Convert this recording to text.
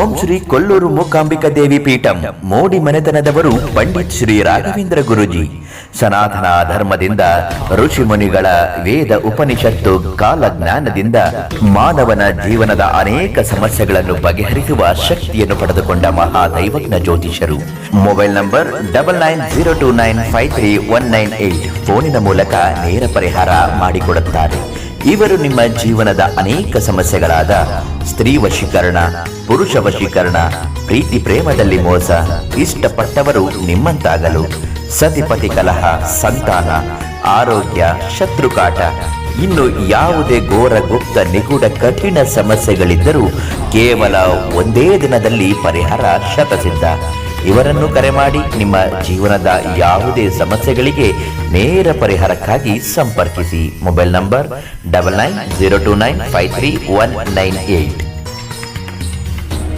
ಓಂ ಶ್ರೀ ಕೊಲ್ಲೂರು ಮೂಕಾಂಬಿಕಾ ದೇವಿ ಪೀಠಂ, ಮೋಡಿ ಮನೆತನದವರು ಪಂಡಿತ್ ಶ್ರೀ ರಾಘವೇಂದ್ರ ಗುರುಜಿ. ಸನಾತನ ಧರ್ಮದಿಂದ ಋಷಿ ಮುನಿಗಳ ವೇದ ಉಪನಿಷತ್ತು ಕಾಲಜ್ಞಾನದಿಂದ ಮಾನವನ ಜೀವನದ ಅನೇಕ ಸಮಸ್ಯೆಗಳನ್ನು ಬಗೆಹರಿಸುವ ಶಕ್ತಿಯನ್ನು ಪಡೆದುಕೊಂಡ ಮಹಾದೈವಜ್ಞ ಜ್ಯೋತಿಷರು mobile number double nine zero two nine five three one nine eight ಫೋನಿನ ಮೂಲಕ ನೇರ ಪರಿಹಾರ ಮಾಡಿಕೊಡುತ್ತಾರೆ. ಇವರು ನಿಮ್ಮ ಜೀವನದ ಅನೇಕ ಸಮಸ್ಯೆಗಳಾದ ಸ್ತ್ರೀ ವಶೀಕರಣ ಪುರುಷ ವಶೀಕರಣ, ಪ್ರೀತಿ ಪ್ರೇಮದಲ್ಲಿ ಮೋಸ, ಇಷ್ಟಪಟ್ಟವರು ನಿಮ್ಮಂತಾಗಲು, ಸತಿಪತಿ ಕಲಹ, ಸಂತಾನ, ಆರೋಗ್ಯ, ಶತ್ರುಕಾಟ, ಇನ್ನು ಯಾವುದೇ ಘೋರ ಗುಪ್ತ ನಿಗೂಢ ಕಠಿಣ ಸಮಸ್ಯೆಗಳಿದ್ದರೂ ಕೇವಲ ಒಂದೇ ದಿನದಲ್ಲಿ ಪರಿಹಾರ ಶತಸಿದ್ಧ. ಇವರನ್ನು ಕರೆ ಮಾಡಿ ನಿಮ್ಮ ಜೀವನದ ಯಾವುದೇ ಸಮಸ್ಯೆಗಳಿಗೆ ನೇರ ಪರಿಹಾರಕ್ಕಾಗಿ ಸಂಪರ್ಕಿಸಿ. Mobile number double nine zero two nine five three one nine eight